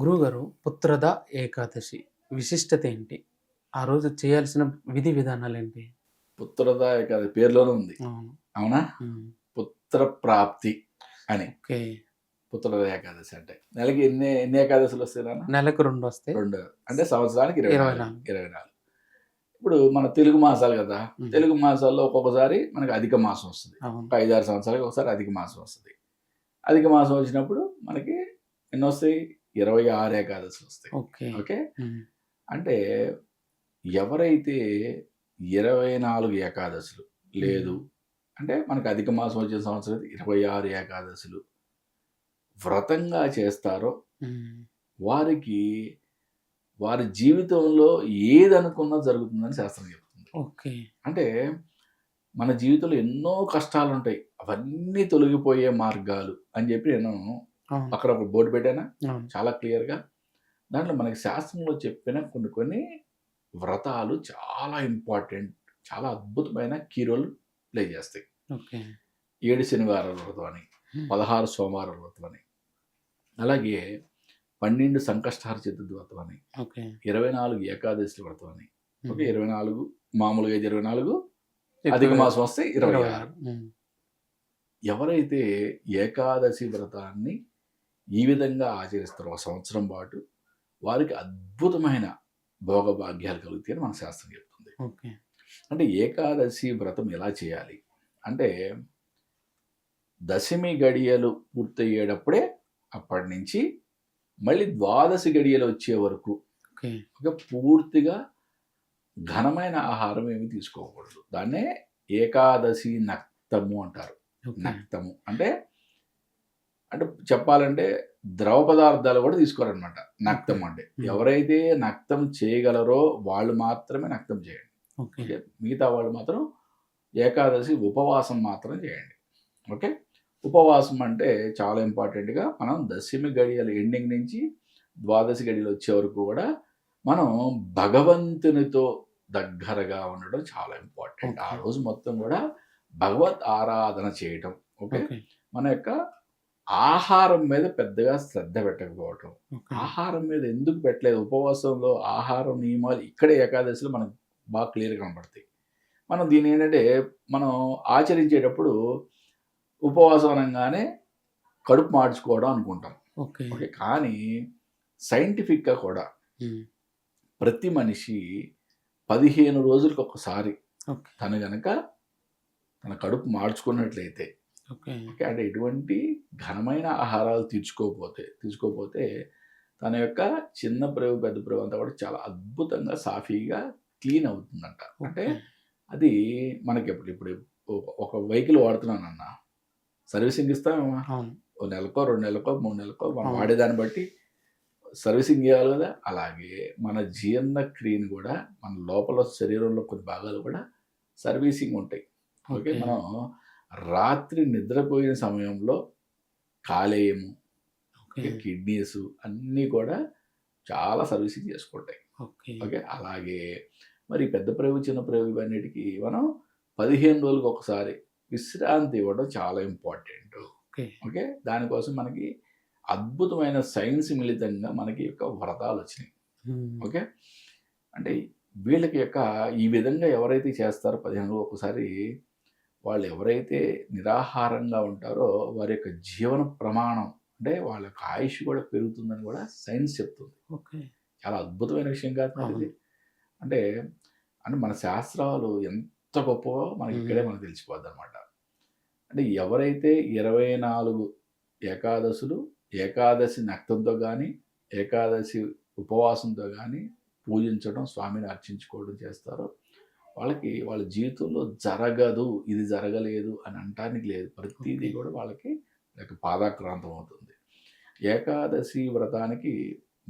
గురువుగారు పుత్రద ఏకాదశి విశిష్టత ఏంటి? ఆ రోజు చేయాల్సిన విధి విధానాలు ఏంటి పుత్రద ఏకాదశి పేరులోనే ఉంది. అవును. పుత్ర ప్రాప్తి అని. ఓకే. పుత్రద ఏకాదశి అంటే నెలకి ఎన్ని ఎన్ని ఏకాదశులు వస్తాయి నాన్న? నెలకు రెండు వస్తాయి. రెండు. అంటే సంవత్సరానికి ఇరవై నాలుగు. ఇరవై నాలుగు. ఇప్పుడు మన తెలుగు మాసాలు కదా. తెలుగు మాసాల్లో ఒక్కొక్కసారి మనకి అధిక మాసం వస్తుంది. ఒక ఐదారు సంవత్సరాలకి ఒకసారి అధిక మాసం వస్తుంది. అధిక మాసం వచ్చినప్పుడు మనకి ఎన్ని వస్తాయి? ఇరవై ఆరు ఏకాదశులు వస్తాయి. ఓకే. అంటే ఎవరైతే ఇరవై నాలుగు ఏకాదశులు లేదు అంటే మనకి అధిక మాసం వచ్చిన సంవత్సరం ఇరవై ఆరు ఏకాదశులు వ్రతంగా చేస్తారో. వారికి వారి జీవితంలో ఏది అనుకున్నా జరుగుతుందని శాస్త్రం చెప్తుంది. ఓకే. అంటే మన జీవితంలో ఎన్నో కష్టాలు ఉంటాయి అవన్నీ తొలగిపోయే మార్గాలు అని చెప్పి నేను అక్కడ ఒక బోర్డు పెట్టానా? చాలా క్లియర్గా. దాంట్లో మనకి శాస్త్రంలో చెప్పిన కొన్ని కొన్ని వ్రతాలు చాలా ఇంపార్టెంట్ చాలా అద్భుతమైన కీ రోల్ ప్లే చేస్తాయి. ఓకే. ఏడు శనివారాల వ్రతం అని పదహారు సోమవారాల వ్రతం అని అలాగే పన్నెండు సంకష్టార చతుర్థి వ్రతం అని ఇరవై నాలుగు ఏకాదశి వ్రతం అని. ఓకే ఇరవై నాలుగు మామూలుగా అయితే ఇరవై నాలుగు అధిక మాసం వస్తే ఇరవై ఆరు. ఎవరైతే ఏకాదశి వ్రతాన్ని ఈ విధంగా ఆచరిస్తారో ఒక సంవత్సరం పాటు వారికి అద్భుతమైన భోగభాగ్యాలు కలుగుతాయని మన శాస్త్రం చెప్తుంది. అంటే ఏకాదశి వ్రతం ఎలా చేయాలి? అంటే దశమి గడియలు పూర్తయ్యేటప్పుడే అప్పటి నుంచి మళ్ళీ ద్వాదశి గడియలు వచ్చే వరకు ఓకే. ఒక పూర్తిగా ఘనమైన ఆహారం ఏమి తీసుకోకూడదు. దాన్నే ఏకాదశి నక్తము అంటారు. నక్తము. అంటే అంటే చెప్పాలంటే ద్రవ పదార్థాలు కూడా తీసుకోరనమాట నక్తం అంటే. ఎవరైతే నక్తం చేయగలరో వాళ్ళు మాత్రమే నక్తం చేయండి. ఓకే. మిగతా వాళ్ళు మాత్రం ఏకాదశి ఉపవాసం మాత్రం చేయండి. ఓకే? ఉపవాసం అంటే చాలా ఇంపార్టెంట్గా మనం దశమి గడియల ఎండింగ్ నుంచి ద్వాదశి గడియలు వచ్చే వరకు కూడా మనం భగవంతునితో దగ్గరగా ఉండడం చాలా ఇంపార్టెంట్ ఆ. రోజు మొత్తం కూడా భగవత్ ఆరాధన చేయటం. ఓకే. మన యొక్క ఆహారం మీద పెద్దగా శ్రద్ధ పెట్టకపోవటం. ఆహారం మీద ఎందుకు పెట్టలేదు? ఉపవాసంలో ఆహారం నియమాలు ఇక్కడే ఏకాదశిలో మనకు బాగా క్లియర్గా కనబడతాయి. మనం దీని ఏంటంటే మనం ఆచరించేటప్పుడు ఉపవాసం అనగానే కడుపు మార్చుకోవడం అనుకుంటాం. ఓకే. కానీ సైంటిఫిక్గా కూడా. ప్రతి మనిషి పదిహేను రోజులకు ఒకసారి తను గనక తన కడుపు మార్చుకున్నట్లయితే అంటే ఎటువంటి ఘనమైన ఆహారాలు తీర్చుకోకపోతే తీసుకోకపోతే తన యొక్క చిన్న ప్రేవు పెద్ద ప్రేవు అంతా కూడా చాలా అద్భుతంగా సాఫీగా క్లీన్ అవుతుందంట. అంటే అది మనకి ఎప్పుడు ఇప్పుడు ఒక- వెహికల్ వాడుతున్నాను అన్న సర్వీసింగ్ ఇస్తామేమో ఓ నెలకో రెండు నెలకో మూడు నెలకో మనం. వాడేదాన్ని బట్టి సర్వీసింగ్ చేయాలి కదా. అలాగే మన జీర్ణ క్రియని కూడా మన లోపల శరీరంలో కొన్ని భాగాలు కూడా సర్వీసింగ్ ఉంటాయి. ఓకే. మనం రాత్రి నిద్రపోయిన సమయంలో కాలేయము కిడ్నీస్ అన్నీ కూడా చాలా సర్వీసింగ్ చేసుకుంటాయి. ఓకే. అలాగే మరి పెద్ద ప్రేగు చిన్న ప్రేగు ఇవన్నిటికీ మనం పదిహేను రోజులకు ఒకసారి విశ్రాంతి ఇవ్వడం చాలా ఇంపార్టెంట్. ఓకే. దానికోసం మనకి అద్భుతమైన సైన్స్ మిళితంగా మనకి యొక్క వ్రతాలు వచ్చినాయి. ఓకే అంటే వీళ్ళకి యొక్క ఈ విధంగా ఎవరైతే చేస్తారో పదిహేను రోజులు ఒకసారి వాళ్ళు ఎవరైతే నిరాహారంగా ఉంటారో వారి యొక్క జీవన ప్రమాణం అంటే వాళ్ళ యొక్క ఆయుష్ కూడా పెరుగుతుందని కూడా సైన్స్ చెప్తుంది ఓకే చాలా అద్భుతమైన విషయం కాదు. అంటే అంటే మన శాస్త్రాలు ఎంత గొప్పవో మనకి ఇక్కడే. మనకు తెలిసిపోద్ది అనమాట అంటే ఎవరైతే ఇరవై నాలుగు ఏకాదశులు ఏకాదశి నక్తంతో కానీ ఏకాదశి ఉపవాసంతో కానీ పూజించడం స్వామిని అర్చించుకోవడం చేస్తారో వాళ్ళకి వాళ్ళ జీవితంలో జరగదు ఇది జరగలేదు అని అనటానికి లేదు. ప్రతిదీ. కూడా వాళ్ళకి లేక పాదాక్రాంతం అవుతుంది. ఏకాదశి వ్రతానికి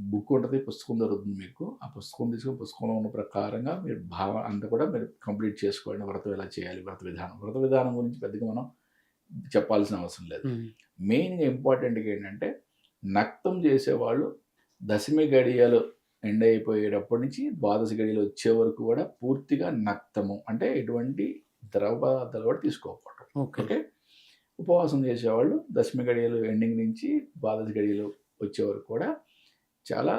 బుక్ ఉంటుంది పుస్తకం దొరుకుతుంది మీకు. ఆ పుస్తకం తీసుకుని పుస్తకంలో ఉన్న ప్రకారంగా మీరు భావ అంతా కూడా మీరు కంప్లీట్ చేసుకోండి వ్రతం ఎలా చేయాలి వ్రత విధానం. వ్రత విధానం గురించి పెద్దగా మనం చెప్పాల్సిన అవసరం లేదు. మెయిన్గా ఇంపార్టెంట్గా ఏంటంటే నక్తం చేసేవాళ్ళు దశమి గడియలు ఎండ్ అయిపోయేటప్పటి నుంచి ద్వాదశి గడియలు వచ్చే వరకు కూడా పూర్తిగా నక్తము. అంటే ఎటువంటి ద్రవ పదార్థాలు కూడా తీసుకోకపోవటం. ఓకే. ఉపవాసం చేసేవాళ్ళు దశమి గడియలు ఎండింగ్ నుంచి ద్వాదశి గడియలు వచ్చే వరకు కూడా చాలా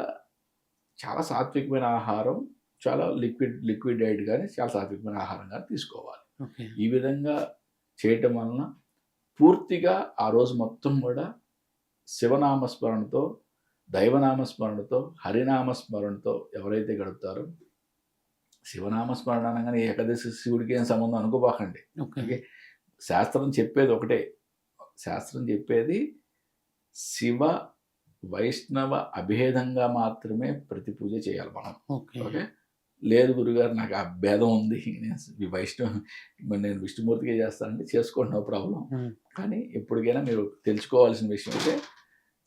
చాలా సాత్వికమైన ఆహారం చాలా లిక్విడ్ లిక్విడ్ డైట్ కానీ చాలా సాత్వికమైన ఆహారం కానీ తీసుకోవాలి. ఈ విధంగా చేయటం వలన పూర్తిగా ఆ రోజు మొత్తం కూడా శివనామస్మరణతో దైవనామస్మరణతో హరినామస్మరణతో ఎవరైతే గడుపుతారో శివనామస్మరణ అనగానే ఏకాదశి శివుడికి ఏం సంబంధం అనుకోబాకండి. ఓకే. శాస్త్రం చెప్పేది ఒకటే. శాస్త్రం చెప్పేది శివ వైష్ణవ అభేదంగా మాత్రమే ప్రతి పూజ చేయాలి మనం. ఓకే. లేదు గురుగారు నాకు ఆ భేదం ఉంది. నేను వైష్ణవ నేను విష్ణుమూర్తిగా చేస్తానంటే చేసుకోండి నో ప్రాబ్లం. కానీ ఎప్పటికైనా మీరు తెలుసుకోవాల్సిన విషయం అయితే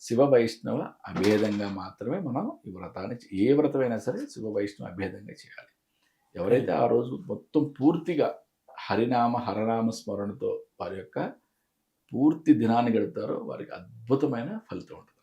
శివ వైష్ణవ అభేదంగా మాత్రమే మనం ఈ వ్రతాన్ని ఏ వ్రతమైనా సరే శివ వైష్ణవ అభేదంగా చేయాలి. ఎవరైతే ఆ రోజు మొత్తం పూర్తిగా హరినామ హరనామ స్మరణతో వారి యొక్క పూర్తి దినాన్ని గడుపుతారో వారికి అద్భుతమైన ఫలితం ఉంటుంది